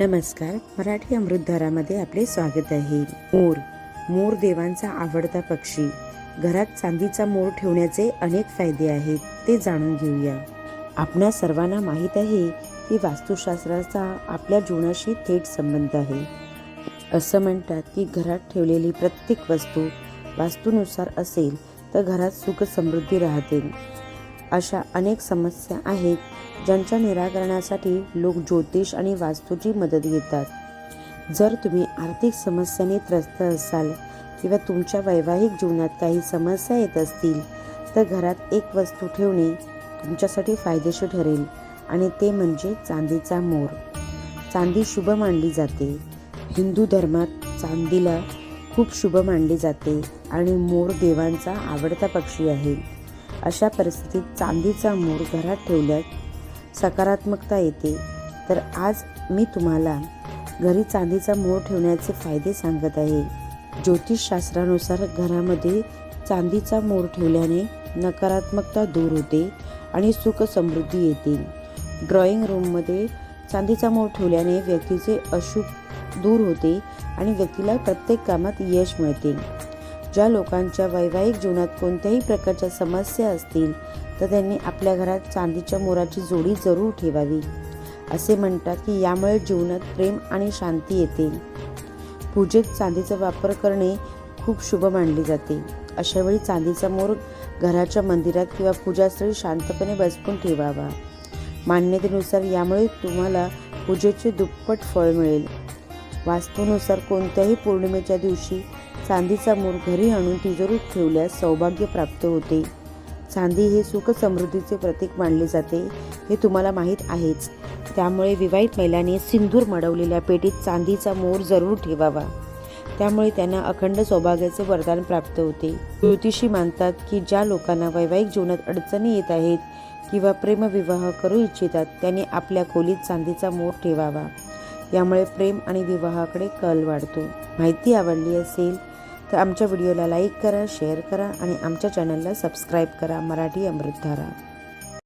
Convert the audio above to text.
नमस्कार मराठी अमृतधारामध्ये आपले स्वागत आहे. मोर मोर देवांचा आवडता पक्षी. घरात चांदीचा मोर ठेवण्याचे अनेक फायदे आहेत ते जाणून घेऊया. आपणा सर्वांना माहीत आहे की वास्तुशास्त्राचा आपल्या जीवनाशी थेट संबंध आहे. असं म्हणतात की घरात ठेवलेली प्रत्येक वस्तू वास्तूनुसार असेल तर घरात सुख समृद्धी राहते. अशा अनेक समस्या आहेत ज्यांच्या निराकरणासाठी लोक ज्योतिष आणि वास्तूची मदत घेतात. जर तुम्ही आर्थिक समस्याने त्रस्त असाल किंवा तुमच्या वैवाहिक जीवनात काही समस्या येत असतील तर घरात एक वस्तू ठेवणे तुमच्यासाठी फायदेशीर ठरेल आणि ते म्हणजे चांदीचा मोर. चांदी शुभ मानली जाते. हिंदू धर्मात चांदीला खूप शुभ मानले जाते आणि मोर देवांचा आवडता पक्षी आहे. अशा परिस्थितीत चांदीचा मोर घरात ठेवल्यास सकारात्मकता येते. तर आज मी तुम्हाला घरी चांदीचा मोर ठेवण्याचे फायदे सांगत आहे. ज्योतिषशास्त्रानुसार घरामध्ये चांदीचा मोर ठेवल्याने नकारात्मकता दूर होते आणि सुख समृद्धी येते. ड्रॉइंग रूममध्ये चांदीचा मोर ठेवल्याने व्यक्तीचे अशुभ दूर होते आणि व्यक्तीला प्रत्येक कामात यश मिळते. ज्या लोकांच्या वैवाहिक जीवनात कोणत्याही प्रकारच्या समस्या असतील तर त्यांनी आपल्या घरात चांदीच्या मोराची जोडी जरूर ठेवावी. असे म्हणतात की यामुळे जीवनात प्रेम आणि शांती येते. पूजेत चांदीचा वापर करणे खूप शुभ मानले जाते. अशावेळी चांदीचा मोर घराच्या मंदिरात किंवा पूजास्थळी शांतपणे बसवून ठेवावा. मान्यतेनुसार यामुळे तुम्हाला पूजेचे दुप्पट फळ मिळेल. वास्तूनुसार कोणत्याही पौर्णिमेच्या दिवशी चांदीचा मोर घरी आणून तिजोरीत ठेवल्यास सौभाग्य प्राप्त होते. चांदी हे सुख समृद्धीचे प्रतीक मानले जाते हे तुम्हाला माहीत आहेच. त्यामुळे विवाहित महिलांनी सिंदूर मडवलेल्या पेटीत चांदीचा मोर जरूर ठेवावा. त्यामुळे त्यांना अखंड सौभाग्याचे वरदान प्राप्त होते. ज्योतिषी मानतात की ज्या लोकांना वैवाहिक जीवनात अडचणी येत आहेत किंवा प्रेमविवाह करू इच्छितात त्यांनी आपल्या खोलीत चांदीचा मोर ठेवावा. यामुळे प्रेम आणि विवाहाकडे कल वाढतो. माहिती आवडली असेल तर आमच्या व्हिडिओला लाईक करा शेअर करा आणि आमच्या चॅनलला सबस्क्राईब करा. मराठी अमृतधारा